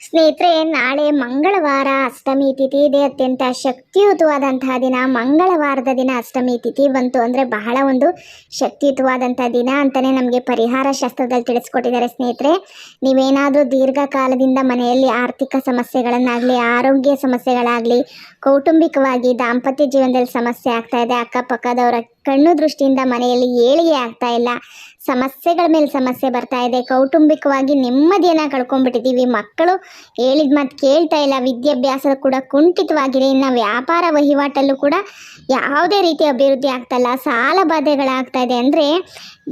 ಸ್ನೇಹಿತರೆ, ನಾಳೆ ಮಂಗಳವಾರ ಅಷ್ಟಮಿ ತಿಥಿ ಇದೆ. ಅತ್ಯಂತ ಶಕ್ತಿಯುತವಾದಂತಹ ದಿನ ಮಂಗಳವಾರದ ದಿನ ಅಷ್ಟಮಿ ತಿಥಿ ಬಂತು ಅಂದರೆ ಬಹಳ ಒಂದು ಶಕ್ತಿಯುತವಾದಂಥ ದಿನ ಅಂತಲೇ ನಮಗೆ ಪರಿಹಾರ ಶಾಸ್ತ್ರದಲ್ಲಿ ತಿಳಿಸ್ಕೊಟ್ಟಿದ್ದಾರೆ ಸ್ನೇಹಿತರೆ. ನೀವೇನಾದರೂ ದೀರ್ಘಕಾಲದಿಂದ ಮನೆಯಲ್ಲಿ ಆರ್ಥಿಕ ಸಮಸ್ಯೆಗಳನ್ನಾಗಲಿ, ಆರೋಗ್ಯ ಸಮಸ್ಯೆಗಳಾಗಲಿ, ಕೌಟುಂಬಿಕವಾಗಿ, ದಾಂಪತ್ಯ ಜೀವನದಲ್ಲಿ ಸಮಸ್ಯೆ ಆಗ್ತಾ ಇದೆ, ಅಕ್ಕಪಕ್ಕದವರ ಕಣ್ಣು ದೃಷ್ಟಿಯಿಂದ ಮನೆಯಲ್ಲಿ ಏಳಿಗೆ ಆಗ್ತಾ ಇಲ್ಲ. ಸಮಸ್ಯೆಗಳ ಮೇಲೆ ಸಮಸ್ಯೆ ಬರ್ತಾ ಇದೆ. ಕೌಟುಂಬಿಕವಾಗಿ ನೆಮ್ಮದಿಯನ್ನು ಕಳ್ಕೊಂಡ್ಬಿಟ್ಟಿದ್ದೀವಿ. ಮಕ್ಕಳು ಹೇಳಿದ ಮಾತು ಕೇಳ್ತಾ ಇಲ್ಲ. ವಿದ್ಯಾಭ್ಯಾಸ ಕೂಡ ಕುಂಠಿತವಾಗಿದೆ. ಇನ್ನು ವ್ಯಾಪಾರ ವಹಿವಾಟಲ್ಲೂ ಕೂಡ ಯಾವುದೇ ರೀತಿ ಅಭಿವೃದ್ಧಿ ಆಗ್ತಾ ಇಲ್ಲ. ಸಾಲ ಬಾಧೆಗಳಾಗ್ತಾ ಇದೆ. ಅಂದರೆ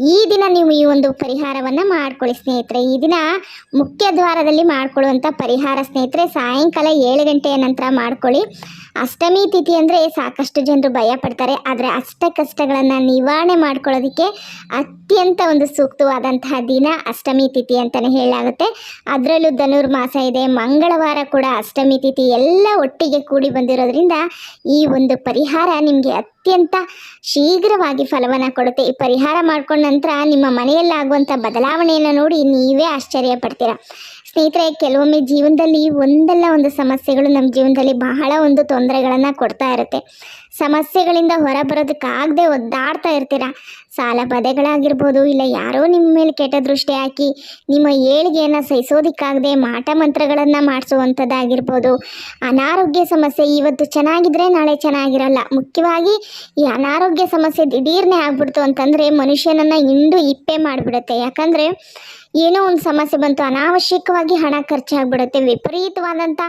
ಈ ದಿನ ನೀವು ಈ ಒಂದು ಪರಿಹಾರವನ್ನು ಮಾಡ್ಕೊಳ್ಳಿ ಸ್ನೇಹಿತರೆ. ಈ ದಿನ ಮುಖ್ಯ ದ್ವಾರದಲ್ಲಿ ಮಾಡ್ಕೊಳ್ಳುವಂಥ ಪರಿಹಾರ ಸ್ನೇಹಿತರೆ, ಸಾಯಂಕಾಲ ಏಳು ಗಂಟೆಯ ನಂತರ ಮಾಡ್ಕೊಳ್ಳಿ. ಅಷ್ಟಮಿ ತಿಥಿ ಅಂದರೆ ಸಾಕಷ್ಟು ಜನರು ಭಯ ಪಡ್ತಾರೆ. ಆದರೆ ಅಷ್ಟ ಕಷ್ಟಗಳನ್ನು ನಿವಾರಣೆ ಮಾಡ್ಕೊಳ್ಳೋದಕ್ಕೆ ಅತ್ಯಂತ ಒಂದು ಸೂಕ್ತವಾದಂತಹ ದಿನ ಅಷ್ಟಮಿ ತಿಥಿ ಅಂತಲೇ ಹೇಳಲಾಗುತ್ತೆ. ಅದರಲ್ಲೂ ಧನುರ್ಮಾಸ ಇದೆ, ಮಂಗಳವಾರ ಕೂಡ ಅಷ್ಟಮಿ ತಿಥಿ ಎಲ್ಲ ಒಟ್ಟಿಗೆ ಕೂಡಿ ಬಂದಿರೋದ್ರಿಂದ ಈ ಒಂದು ಪರಿಹಾರ ನಿಮಗೆ ಅತ್ಯಂತ ಶೀಘ್ರವಾಗಿ ಫಲವನ್ನು ಕೊಡುತ್ತೆ. ಈ ಪರಿಹಾರ ಮಾಡ್ಕೊಂಡ ನಂತರ ನಿಮ್ಮ ಮನೆಯಲ್ಲಾಗುವಂಥ ಬದಲಾವಣೆಯನ್ನು ನೋಡಿ ನೀವೇ ಆಶ್ಚರ್ಯ ಪಡ್ತೀರಾ. ಸ್ನೇಹಿತರೆ, ಕೆಲವೊಮ್ಮೆ ಜೀವನದಲ್ಲಿ ಒಂದಲ್ಲ ಒಂದು ಸಮಸ್ಯೆಗಳು ನಮ್ಮ ಜೀವನದಲ್ಲಿ ಬಹಳ ಒಂದು ತೊಂದರೆಗಳನ್ನು ಕೊಡ್ತಾ ಇರುತ್ತೆ. ಸಮಸ್ಯೆಗಳಿಂದ ಹೊರಬರೋದಕ್ಕಾಗದೆ ಒದ್ದಾಡ್ತಾ ಇರ್ತೀರ? ಸಾಲ ಪದೆಗಳಾಗಿರ್ಬೋದು, ಇಲ್ಲ ಯಾರೋ ನಿಮ್ಮ ಮೇಲೆ ಕೆಟ್ಟ ದೃಷ್ಟಿ ಹಾಕಿ ನಿಮ್ಮ ಏಳಿಗೆಯನ್ನು ಸಹಿಸೋದಕ್ಕಾಗದೆ ಮಾಟ ಮಂತ್ರಗಳನ್ನು ಮಾಡಿಸುವಂಥದ್ದಾಗಿರ್ಬೋದು. ಅನಾರೋಗ್ಯ ಸಮಸ್ಯೆ ಇವತ್ತು ಚೆನ್ನಾಗಿದ್ರೆ ನಾಳೆ ಚೆನ್ನಾಗಿರಲ್ಲ. ಮುಖ್ಯವಾಗಿ ಈ ಅನಾರೋಗ್ಯ ಸಮಸ್ಯೆ ದಿಢೀರ್ನೆ ಆಗ್ಬಿಡ್ತು ಅಂತಂದರೆ ಮನುಷ್ಯನನ್ನು ಇಂಡು ಇಪ್ಪೆ ಮಾಡಿಬಿಡುತ್ತೆ. ಯಾಕಂದರೆ ಏನೋ ಒಂದು ಸಮಸ್ಯೆ ಬಂತು, ಅನಾವಶ್ಯಕವಾಗಿ ಹಣ ಖರ್ಚಾಗ್ಬಿಡುತ್ತೆ, ವಿಪರೀತವಾದಂಥ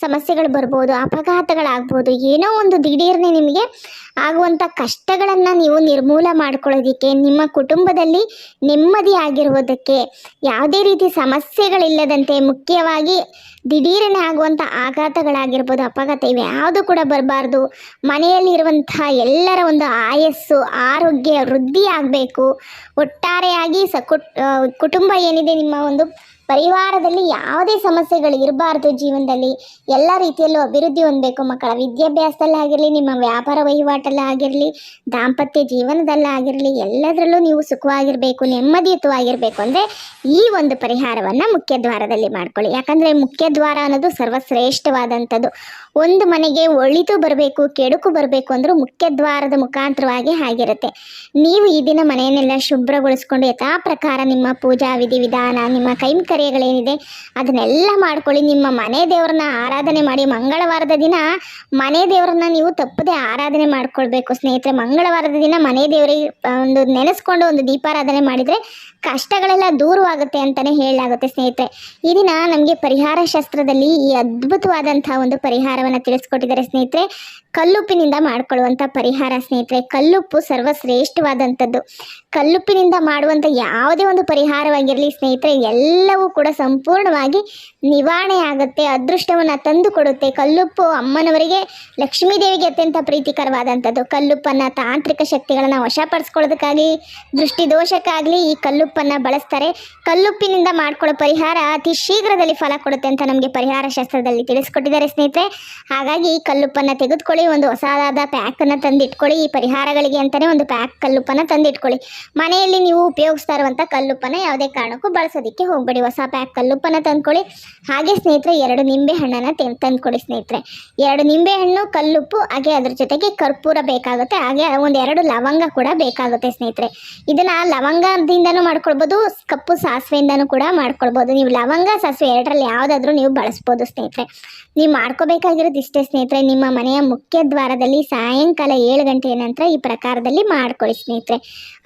ಸಮಸ್ಯೆಗಳು ಬರ್ಬೋದು, ಅಪಘಾತಗಳಾಗ್ಬೋದು, ಏನೋ ಒಂದು ದಿಢೀರ್ನೆ ನಿಮಗೆ ಆಗುವಂಥ ಕಷ್ಟಗಳನ್ನು ನೀವು ನಿರ್ಮೂಲ ಮಾಡ್ಕೊಳ್ಳೋದಕ್ಕೆ, ನಿಮ್ಮ ಕುಟುಂಬದಲ್ಲಿ ನೆಮ್ಮದಿ ಆಗಿರುವುದಕ್ಕೆ, ಯಾವುದೇ ರೀತಿ ಸಮಸ್ಯೆಗಳಿಲ್ಲದಂತೆ ಮುಖ್ಯವಾಗಿ ದಿಢೀರನೆ ಆಗುವಂಥ ಆಘಾತಗಳಾಗಿರ್ಬೋದು, ಅಪಘಾತ ಇವೆ, ಯಾವುದು ಕೂಡ ಬರಬಾರ್ದು. ಮನೆಯಲ್ಲಿರುವಂಥ ಎಲ್ಲರ ಒಂದು ಆಯಸ್ಸು, ಆರೋಗ್ಯ, ವೃದ್ಧಿ ಆಗಬೇಕು. ಒಟ್ಟಾರೆಯಾಗಿ ಸ ಕುಟುಂಬ ಏನಿದೆ ನಿಮ್ಮ ಒಂದು ಪರಿವಾರದಲ್ಲಿ ಯಾವುದೇ ಸಮಸ್ಯೆಗಳು ಇರಬಾರ್ದು ಜೀವನದಲ್ಲಿ. ಎಲ್ಲ ರೀತಿಯಲ್ಲೂ ಅಭಿವೃದ್ಧಿ ಹೊಂದಬೇಕು ಮಕ್ಕಳ ವಿದ್ಯಾಭ್ಯಾಸದಲ್ಲಾಗಿರಲಿ ನಿಮ್ಮ ವ್ಯಾಪಾರ ವಹಿವಾಟಲ್ಲಾಗಿರಲಿ ದಾಂಪತ್ಯ ಜೀವನದಲ್ಲಾಗಿರಲಿ ಎಲ್ಲದರಲ್ಲೂ ನೀವು ಸುಖವಾಗಿರಬೇಕು, ನೆಮ್ಮದಿಯುತವಾಗಿರಬೇಕು ಅಂದರೆ ಈ ಒಂದು ಪರಿಹಾರವನ್ನು ಮುಖ್ಯ ದ್ವಾರದಲ್ಲಿ ಮಾಡ್ಕೊಳ್ಳಿ. ಯಾಕಂದರೆ ಮುಖ್ಯ ದ್ವಾರ ಅನ್ನೋದು ಸರ್ವಶ್ರೇಷ್ಠವಾದಂಥದ್ದು. ಒಂದು ಮನೆಗೆ ಒಳಿತು ಬರಬೇಕು, ಕೆಡುಕು ಬರಬೇಕು ಅಂದರೂ ಮುಖ್ಯ ದ್ವಾರದ ಮುಖಾಂತರವಾಗಿ ಆಗಿರುತ್ತೆ ನೀವು ಈ ದಿನ ಮನೆಯನ್ನೆಲ್ಲ ಶುಭ್ರಗೊಳಿಸ್ಕೊಂಡು ಯಥಾ ಪ್ರಕಾರ ನಿಮ್ಮ ಪೂಜಾ ವಿಧಿವಿಧಾನ ನಿಮ್ಮ ಕೈಂಕರ್ಯಗಳೇನಿದೆ ಅದನ್ನೆಲ್ಲ ಮಾಡ್ಕೊಳ್ಳಿ. ನಿಮ್ಮ ಮನೆ ದೇವರನ್ನ ಆರಾಧನೆ ಮಾಡಿ ಮಂಗಳವಾರದ ದಿನ ಮನೆ ದೇವರನ್ನ ನೀವು ತಪ್ಪದೆ ಆರಾಧನೆ ಮಾಡ್ಕೊಳ್ಬೇಕು. ಸ್ನೇಹಿತರೆ, ಮಂಗಳವಾರದ ದಿನ ಮನೆ ದೇವರಿಗೆ ಒಂದು ನೆನೆಸ್ಕೊಂಡು ಒಂದು ದೀಪಾರಾಧನೆ ಮಾಡಿದರೆ ಕಷ್ಟಗಳೆಲ್ಲ ದೂರವಾಗುತ್ತೆ ಅಂತಲೇ ಹೇಳಲಾಗುತ್ತೆ ಸ್ನೇಹಿತರೆ. ಈ ದಿನ ನಮಗೆ ಪರಿಹಾರ ಶಾಸ್ತ್ರದಲ್ಲಿ ಈ ಅದ್ಭುತವಾದಂಥ ಒಂದು ಪರಿಹಾರವನ್ನು ತಿಳಿಸ್ಕೊಟ್ಟಿದ್ದಾರೆ ಸ್ನೇಹಿತರೆ. ಕಲ್ಲುಪ್ಪಿನಿಂದ ಮಾಡಿಕೊಳ್ಳುವಂಥ ಪರಿಹಾರ ಸ್ನೇಹಿತರೆ. ಕಲ್ಲುಪ್ಪು ಸರ್ವಶ್ರೇಷ್ಠವಾದಂಥದ್ದು. ಕಲ್ಲುಪ್ಪಿನಿಂದ ಮಾಡುವಂಥ ಯಾವುದೇ ಒಂದು ಪರಿಹಾರವಾಗಿರಲಿ ಸ್ನೇಹಿತರೆ, ಎಲ್ಲವೂ ಕೂಡ ಸಂಪೂರ್ಣವಾಗಿ ನಿವಾರಣೆ ಆಗುತ್ತೆ, ಅದೃಷ್ಟವನ್ನು ತಂದು ಕೊಡುತ್ತೆ ಕಲ್ಲುಪ್ಪು ಅಮ್ಮನವರಿಗೆ, ಲಕ್ಷ್ಮೀದೇವಿಗೆ ಅತ್ಯಂತ ಪ್ರೀತಿಕರವಾದಂಥದ್ದು. ಕಲ್ಲುಪ್ಪನ್ನು ತಾಂತ್ರಿಕ ಶಕ್ತಿಗಳನ್ನು ವಶಪಡಿಸ್ಕೊಳ್ಳೋದಕ್ಕಾಗಿ ದೃಷ್ಟಿ ಈ ಈ ಕಲ್ಲುಪ್ಪನ್ನು ಬಳಸ್ತಾರೆ. ಕಲ್ಲುಪ್ಪಿನಿಂದ ಮಾಡ್ಕೊಳ್ಳೋ ಪರಿಹಾರ ಅತಿ ಶೀಘ್ರದಲ್ಲಿ ಫಲ ಕೊಡುತ್ತೆ ಅಂತ ನಮಗೆ ಪರಿಹಾರ ಶಾಸ್ತ್ರದಲ್ಲಿ ತಿಳಿಸ್ಕೊಟ್ಟಿದ್ದಾರೆ ಸ್ನೇಹಿತರೆ. ಹಾಗಾಗಿ ಕಲ್ಲುಪ್ಪನ್ನು ತೆಗೆದುಕೊಳ್ಳಿ, ಒಂದು ಹೊಸದಾದ ಪ್ಯಾಕನ್ನು ತಂದಿಟ್ಕೊಳ್ಳಿ. ಈ ಪರಿಹಾರಗಳಿಗೆ ಅಂತಲೇ ಒಂದು ಪ್ಯಾಕ್ ಕಲ್ಲುಪ್ಪನ್ನು ತಂದಿಟ್ಕೊಳ್ಳಿ. ಮನೆಯಲ್ಲಿ ನೀವು ಉಪಯೋಗಿಸ್ತಾ ಇರುವಂಥ ಕಲ್ಲುಪ್ಪನ್ನು ಯಾವುದೇ ಕಾರಣಕ್ಕೂ ಬಳಸೋದಕ್ಕೆ ಹೋಗಬೇಡಿ. ಹೊಸ ಪ್ಯಾಕ್ ಕಲ್ಲುಪ್ಪನ್ನು ತಂದ್ಕೊಳ್ಳಿ. ಹಾಗೆ ಸ್ನೇಹಿತರೆ, ಎರಡು ನಿಂಬೆ ಹಣ್ಣನ್ನು ತಂದ್ಕೊಡಿ ಸ್ನೇಹಿತರೆ. ಎರಡು ನಿಂಬೆ ಹಣ್ಣು, ಕಲ್ಲುಪ್ಪು, ಹಾಗೆ ಅದ್ರ ಜೊತೆಗೆ ಕರ್ಪೂರ ಬೇಕಾಗುತ್ತೆ. ಹಾಗೆ ಒಂದು ಎರಡು ಲವಂಗ ಕೂಡ ಬೇಕಾಗುತ್ತೆ ಸ್ನೇಹಿತರೆ. ಇದನ್ನ ಲವಂಗದಿಂದನೂ ಮಾಡ್ಕೊಳ್ಬೋದು, ಕಪ್ಪು ಸಾಸಿವೆಯಿಂದನೂ ಕೂಡ ಮಾಡ್ಕೊಳ್ಬೋದು. ನೀವು ಲವಂಗ ಸಾಸಿವೆ ಎರಡರಲ್ಲಿ ಯಾವುದಾದ್ರೂ ನೀವು ಬಳಸ್ಬೋದು ಸ್ನೇಹಿತರೆ. ನೀವು ಮಾಡ್ಕೋಬೇಕಾಗಿರೋದು ಇಷ್ಟೇ ಸ್ನೇಹಿತರೆ. ನಿಮ್ಮ ಮನೆಯ ಮುಖ್ಯ ದ್ವಾರದಲ್ಲಿ ಸಾಯಂಕಾಲ ಏಳು ಗಂಟೆಯ ನಂತರ ಈ ಪ್ರಕಾರದಲ್ಲಿ ಮಾಡ್ಕೊಳ್ಳಿ ಸ್ನೇಹಿತರೆ.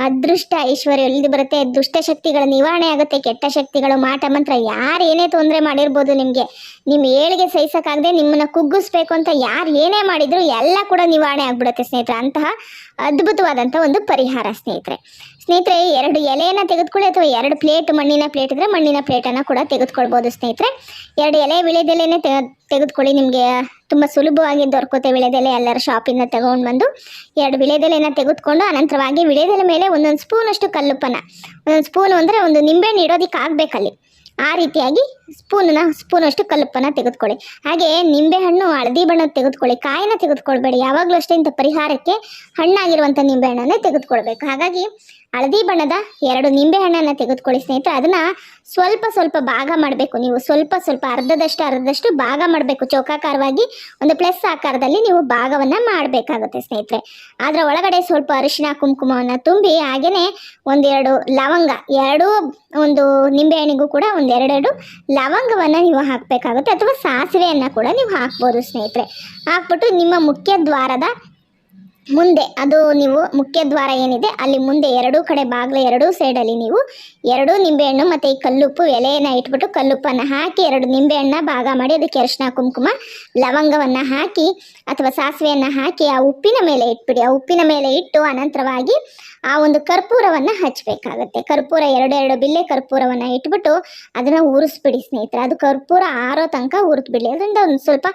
ಅದೃಷ್ಟ ಐಶ್ವರ್ಯ ಎಲ್ಲಿ ಬರುತ್ತೆ? ದುಷ್ಟ ಶಕ್ತಿಗಳ ನಿವಾರಣೆ ಆಗುತ್ತೆ, ಕೆಟ್ಟ ಶಕ್ತಿಗಳು, ಮಾಟ ಮಂತ್ರ ಯಾರು ಏನೇ ತೊಂದರೆ ಮಾಡಿರ್ಬೋದು ನಿಮಗೆ. ನಿಮ್ಮ ಏಳಿಗೆ ಸಹಿಸೋಕ್ಕಾಗದೆ ನಿಮ್ಮನ್ನ ಕುಗ್ಗಿಸ್ಬೇಕು ಅಂತ ಯಾರು ಏನೇ ಮಾಡಿದ್ರು ಎಲ್ಲ ಕೂಡ ನಿವಾರಣೆ ಆಗ್ಬಿಡುತ್ತೆ ಸ್ನೇಹಿತರೆ. ಅಂತಹ ಅದ್ಭುತವಾದಂಥ ಒಂದು ಪರಿಹಾರ ಸ್ನೇಹಿತರೆ. ಸ್ನೇಹಿತರೆ ಎರಡು ಎಲೆಯನ್ನು ತೆಗೆದುಕೊಳ್ಳಿ ಅಥವಾ ಎರಡು ಪ್ಲೇಟ್ ಮಣ್ಣಿನ ಪ್ಲೇಟ್ ಇದ್ದರೆ ಮಣ್ಣಿನ ಪ್ಲೇಟನ್ನು ಕೂಡ ತೆಗೆದುಕೊಳ್ಬೋದು ಸ್ನೇಹಿತರೆ. ಎರಡು ಎಲೆ ವಿಳೆದೆಲೆನೇ ತೆಗೆ ತೆಗೆದುಕೊಳ್ಳಿ, ನಿಮಗೆ ತುಂಬ ಸುಲಭವಾಗಿ ದೊರಕುತ್ತೆ ವಿಳೆದೆಲೆ ಎಲ್ಲರ ಶಾಪಿಂದ ತಗೊಂಡು ಬಂದು. ಎರಡು ವಿಳೆದೆಲೆನ ತೆಗೆದುಕೊಂಡು ಅನಂತರವಾಗಿ ವಿಳೆದೆಲೆ ಮೇಲೆ ಒಂದೊಂದು ಸ್ಪೂನಷ್ಟು ಕಲ್ಲುಪ್ಪನ ಒಂದೊಂದು ಸ್ಪೂನು ಅಂದರೆ ಒಂದು ನಿಂಬೆಹಣ್ಣು ಇಡೋದಕ್ಕೆ ಆಗಬೇಕಲ್ಲಿ. ಆ ರೀತಿಯಾಗಿ ಸ್ಪೂನನ್ನ, ಸ್ಪೂನಷ್ಟು ಕಲ್ಲುಪ್ಪನ್ನು ತೆಗೆದುಕೊಳ್ಳಿ. ಹಾಗೆ ನಿಂಬೆಹಣ್ಣು ಹಳದಿ ಬಣ್ಣದ ತೆಗೆದುಕೊಳ್ಳಿ, ಕಾಯಿನ ತೆಗೆದುಕೊಳ್ಬೇಡಿ. ಯಾವಾಗಲೂ ಅಷ್ಟೇ ಇಂಥ ಪರಿಹಾರಕ್ಕೆ ಹಣ್ಣಾಗಿರುವಂಥ ನಿಂಬೆಹಣ್ಣನ್ನೇ ತೆಗೆದುಕೊಳ್ಬೇಕು. ಹಾಗಾಗಿ ಹಳದಿ ಬಣ್ಣದ ಎರಡು ನಿಂಬೆ ಹಣ್ಣನ್ನು ತೆಗೆದುಕೊಳ್ಳಿ ಸ್ನೇಹಿತರೆ. ಅದನ್ನು ಸ್ವಲ್ಪ ಸ್ವಲ್ಪ ಭಾಗ ಮಾಡಬೇಕು ನೀವು. ಸ್ವಲ್ಪ ಸ್ವಲ್ಪ ಅರ್ಧದಷ್ಟು ಅರ್ಧದಷ್ಟು ಭಾಗ ಮಾಡಬೇಕು. ಚೌಕಾಕಾರವಾಗಿ ಒಂದು ಪ್ಲಸ್ ಆಕಾರದಲ್ಲಿ ನೀವು ಭಾಗವನ್ನು ಮಾಡಬೇಕಾಗುತ್ತೆ ಸ್ನೇಹಿತರೆ. ಅದರ ಒಳಗಡೆ ಸ್ವಲ್ಪ ಅರಿಶಿನ ಕುಂಕುಮವನ್ನು ತುಂಬಿ ಹಾಗೆಯೇ ಒಂದೆರಡು ಲವಂಗ, ಎರಡೂ ಒಂದು ನಿಂಬೆಹಣ್ಣಿಗೂ ಕೂಡ ಒಂದೆರಡೆರಡು ಲವಂಗವನ್ನು ನೀವು ಹಾಕಬೇಕಾಗುತ್ತೆ. ಅಥವಾ ಸಾಸಿವೆಯನ್ನು ಕೂಡ ನೀವು ಹಾಕ್ಬೋದು ಸ್ನೇಹಿತರೆ. ಹಾಕ್ಬಿಟ್ಟು ನಿಮ್ಮ ಮುಖ್ಯ ದ್ವಾರದ ಮುಂದೆ, ಅದು ನೀವು ಮುಖ್ಯ ದ್ವಾರ ಏನಿದೆ, ಅಲ್ಲಿ ಮುಂದೆ ಎರಡೂ ಕಡೆ ಬಾಗಿಲು ಎರಡೂ ಸೈಡಲ್ಲಿ ನೀವು ಎರಡು ನಿಂಬೆಹಣ್ಣು ಮತ್ತು ಈ ಕಲ್ಲುಪ್ಪು ಎಲೆಯನ್ನು ಇಟ್ಬಿಟ್ಟು ಕಲ್ಲುಪ್ಪನ್ನು ಹಾಕಿ ಎರಡು ನಿಂಬೆಹಣ್ಣ ಭಾಗ ಮಾಡಿ ಅದಕ್ಕೆ ಅರಿಶಿನ ಕುಂಕುಮ, ಲವಂಗವನ್ನು ಹಾಕಿ ಅಥವಾ ಸಾಸಿವೆಯನ್ನು ಹಾಕಿ ಆ ಉಪ್ಪಿನ ಮೇಲೆ ಇಟ್ಬಿಡಿ. ಆ ಉಪ್ಪಿನ ಮೇಲೆ ಇಟ್ಟು ಅನಂತರವಾಗಿ ಆ ಒಂದು ಕರ್ಪೂರವನ್ನು ಹಚ್ಚಬೇಕಾಗತ್ತೆ ಕರ್ಪೂರ ಎರಡೆರಡು ಬಿಲ್ಲೆ ಕರ್ಪೂರವನ್ನು ಇಟ್ಬಿಟ್ಟು ಅದನ್ನು ಉರಿಸ್ಬಿಡಿ ಸ್ನೇಹಿತರೆ. ಅದು ಕರ್ಪೂರ ಆರೋ ತನಕ ಉರಿದ್ಬಿಡಿ. ಅದರಿಂದ ಒಂದು ಸ್ವಲ್ಪ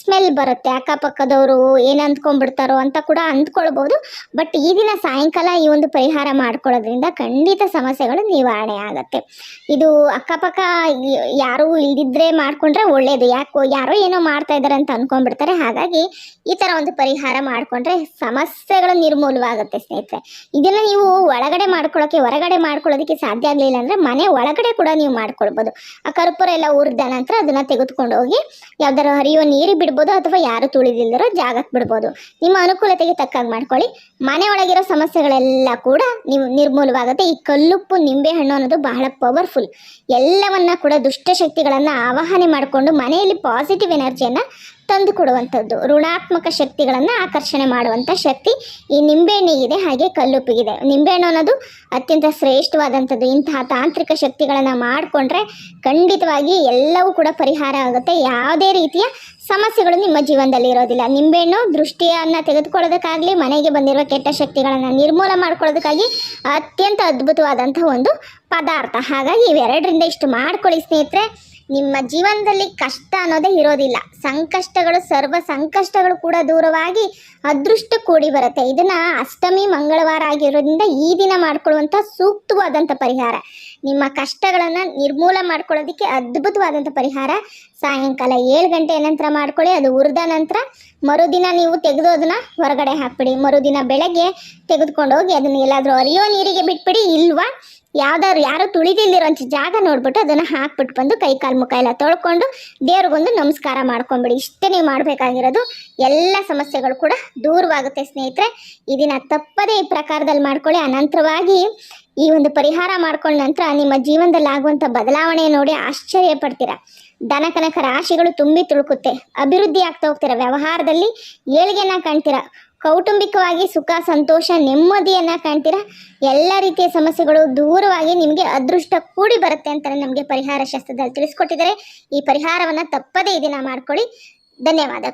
ಸ್ಮೆಲ್ ಬರುತ್ತೆ. ಅಕ್ಕಪಕ್ಕದವರು ಏನು ಅಂದ್ಕೊಂಡ್ಬಿಡ್ತಾರೋ ಅಂತ ಕೂಡ ಅಂದ್ಕೊಳ್ಬೋದು. ಬಟ್ ಈ ದಿನ ಸಾಯಂಕಾಲ ಈ ಒಂದು ಪರಿಹಾರ ಮಾಡ್ಕೊಳ್ಳೋದ್ರಿಂದ ಖಂಡಿತ ಸಮಸ್ಯೆಗಳು ನಿವಾರಣೆ ಆಗುತ್ತೆ. ಇದು ಅಕ್ಕಪಕ್ಕ ಯಾರು ಇಲ್ದಿದ್ರೆ ಮಾಡ್ಕೊಂಡ್ರೆ ಒಳ್ಳೆಯದು ಯಾಕೋ, ಯಾರೋ ಏನೋ ಮಾಡ್ತಾ ಇದ್ದಾರೆ ಅಂತ ಅನ್ಕೊಂಡ್ಬಿಡ್ತಾರೆ. ಹಾಗಾಗಿ ಈ ಥರ ಒಂದು ಪರಿಹಾರ ಮಾಡಿಕೊಂಡ್ರೆ ಸಮಸ್ಯೆಗಳು ನಿರ್ಮೂಲವಾಗುತ್ತೆ ಸ್ನೇಹಿತರೆ. ಇದನ್ನ ನೀವು ಒಳಗಡೆ ಮಾಡ್ಕೊಳ್ಳೋಕೆ, ಹೊರಗಡೆ ಮಾಡ್ಕೊಳ್ಳೋದಕ್ಕೆ ಸಾಧ್ಯ ಆಗಲಿಲ್ಲ ಅಂದರೆ ಮನೆ ಒಳಗಡೆ ಕೂಡ ನೀವು ಮಾಡ್ಕೊಳ್ಬೋದು. ಆ ಕರ್ಪೂರ ಎಲ್ಲ ಉರಿದ ನಂತರ ಅದನ್ನು ತೆಗೆದುಕೊಂಡು ಹೋಗಿ ಯಾವ್ದಾರು ಹರಿಯೋ ನೀರಿಗೆ ಬಿಡ್ಬೋದು ಅಥವಾ ಯಾರು ತುಳಿದಿಲ್ದಿರೋ ಜಾಗಕ್ಕೆ ಬಿಡ್ಬೋದು. ನಿಮ್ಮ ಅನುಕೂಲತೆಗೆ ತಕ್ಕಾಗಿ ಮಾಡ್ಕೊಳ್ಳಿ. ಮನೆ ಒಳಗಿರೋ ಸಮಸ್ಯೆಗಳೆಲ್ಲ ಕೂಡ ನೀವು ನಿರ್ಮೂಲವಾಗುತ್ತೆ. ಈ ಕಲ್ಲುಪ್ಪು, ನಿಂಬೆ ಹಣ್ಣು ಅನ್ನೋದು ಬಹಳ ಪವರ್ಫುಲ್ ಎಲ್ಲವನ್ನ ಕೂಡ ದುಷ್ಟಶಕ್ತಿಗಳನ್ನು ಆವಾಹನೆ ಮಾಡಿಕೊಂಡು ಮನೆಯಲ್ಲಿ ಪಾಸಿಟಿವ್ ಎನರ್ಜಿಯನ್ನು ತಂದು ಕೊಡುವಂಥದ್ದು. ಋಣಾತ್ಮಕ ಶಕ್ತಿಗಳನ್ನು ಆಕರ್ಷಣೆ ಮಾಡುವಂಥ ಶಕ್ತಿ ಈ ನಿಂಬೆಹಣ್ಣಿಗಿದೆ, ಹಾಗೆ ಕಲ್ಲುಪ್ಪಿಗಿದೆ. ನಿಂಬೆಹಣ್ಣು ಅನ್ನೋದು ಅತ್ಯಂತ ಶ್ರೇಷ್ಠವಾದಂಥದ್ದು. ಇಂತಹ ತಾಂತ್ರಿಕ ಶಕ್ತಿಗಳನ್ನು ಮಾಡಿಕೊಂಡ್ರೆ ಖಂಡಿತವಾಗಿ ಎಲ್ಲವೂ ಕೂಡ ಪರಿಹಾರ ಆಗುತ್ತೆ. ಯಾವುದೇ ರೀತಿಯ ಸಮಸ್ಯೆಗಳು ನಿಮ್ಮ ಜೀವನದಲ್ಲಿ ಇರೋದಿಲ್ಲ. ನಿಂಬೆಹಣ್ಣು ದೃಷ್ಟಿಯನ್ನು ತೆಗೆದುಕೊಳ್ಳೋದಕ್ಕಾಗಲಿ, ಮನೆಗೆ ಬಂದಿರುವ ಕೆಟ್ಟ ಶಕ್ತಿಗಳನ್ನು ನಿರ್ಮೂಲ ಮಾಡ್ಕೊಳ್ಳೋದಕ್ಕಾಗಿ ಅತ್ಯಂತ ಅದ್ಭುತವಾದಂಥ ಒಂದು ಪದಾರ್ಥ. ಹಾಗಾಗಿ ಇವೆರಡರಿಂದ ಇಷ್ಟು ಮಾಡ್ಕೊಳ್ಳಿ ಸ್ನೇಹಿತರೆ. ನಿಮ್ಮ ಜೀವನದಲ್ಲಿ ಕಷ್ಟ ಅನ್ನೋದೇ ಇರೋದಿಲ್ಲ. ಸಂಕಷ್ಟಗಳು, ಸರ್ವ ಸಂಕಷ್ಟಗಳು ಕೂಡ ದೂರವಾಗಿ ಅದೃಷ್ಟ ಕೂಡಿ ಬರುತ್ತೆ. ಇದನ್ನು ಅಷ್ಟಮಿ, ಮಂಗಳವಾರ ಆಗಿರೋದ್ರಿಂದ ಈ ದಿನ ಮಾಡ್ಕೊಳ್ಳುವಂಥ ಸೂಕ್ತವಾದಂಥ ಪರಿಹಾರ. ನಿಮ್ಮ ಕಷ್ಟಗಳನ್ನು ನಿರ್ಮೂಲ ಮಾಡ್ಕೊಳ್ಳೋದಕ್ಕೆ ಅದ್ಭುತವಾದಂಥ ಪರಿಹಾರ. ಸಾಯಂಕಾಲ ಏಳು ಗಂಟೆ ನಂತರ ಮಾಡ್ಕೊಳ್ಳಿ, ಅದು ಉರಿದ ನಂತರ ಮರುದಿನ ನೀವು ತೆಗೆದು ಅದನ್ನು ಹೊರಗಡೆ ಹಾಕ್ಬಿಡಿ. ಮರುದಿನ ಬೆಳಗ್ಗೆ ತೆಗೆದುಕೊಂಡು ಹೋಗಿ ಅದನ್ನು ಎಲ್ಲಾದರೂ ಅರಿಯೋ ನೀರಿಗೆ ಬಿಟ್ಬಿಡಿ, ಇಲ್ವಾ? ಯಾವ್ದಾದ್ರು ಯಾರು ತುಳಿದಿಲ್ದಿರೋಂಥ ಜಾಗ ನೋಡ್ಬಿಟ್ಟು ಅದನ್ನು ಹಾಕ್ಬಿಟ್ಟು ಬಂದು ಕೈ ಕಾಲು ಮುಖ ಎಲ್ಲ ತೊಳ್ಕೊಂಡು ದೇವ್ರಿಗೊಂದು ನಮಸ್ಕಾರ ಮಾಡ್ಕೊಂಬಿಡಿ. ಇಷ್ಟೇ ನೀವು ಮಾಡಬೇಕಾಗಿರೋದು. ಎಲ್ಲ ಸಮಸ್ಯೆಗಳು ಕೂಡ ದೂರವಾಗುತ್ತೆ ಸ್ನೇಹಿತರೆ. ಇದನ್ನು ದಿನ ತಪ್ಪದೇ ಈ ಪ್ರಕಾರದಲ್ಲಿ ಮಾಡ್ಕೊಳ್ಳಿ. ಅನಂತರವಾಗಿ ಈ ಒಂದು ಪರಿಹಾರ ಮಾಡ್ಕೊಂಡ ನಂತರ ನಿಮ್ಮ ಜೀವನದಲ್ಲಿ ಆಗುವಂಥ ಬದಲಾವಣೆ ನೋಡಿ ಆಶ್ಚರ್ಯ ಪಡ್ತೀರಾ. ದನಕನಕ ರಾಶಿಗಳು ತುಂಬಿ ತುಳುಕುತ್ತೆ. ಅಭಿವೃದ್ಧಿ ಆಗ್ತಾ ಹೋಗ್ತೀರಾ. ವ್ಯವಹಾರದಲ್ಲಿ ಏಳಿಗೆನ ಕಾಣ್ತೀರಾ. ಕೌಟುಂಬಿಕವಾಗಿ ಸುಖ, ಸಂತೋಷ, ನೆಮ್ಮದಿಯನ್ನು ಕಾಣ್ತೀರಾ? ಎಲ್ಲ ರೀತಿಯ ಸಮಸ್ಯೆಗಳು ದೂರವಾಗಿ ನಿಮಗೆ ಅದೃಷ್ಟ ಕೂಡಿ ಬರುತ್ತೆ ಅಂತಾನೆ ನಮಗೆ ಪರಿಹಾರ ಶಾಸ್ತ್ರದಲ್ಲಿ ತಿಳಿಸ್ಕೊಟ್ಟಿದ್ದಾರೆ. ಈ ಪರಿಹಾರವನ್ನು ತಪ್ಪದೇ ಇದನ್ನು ದಿನ ಮಾಡ್ಕೊಳ್ಳಿ. ಧನ್ಯವಾದಗಳು.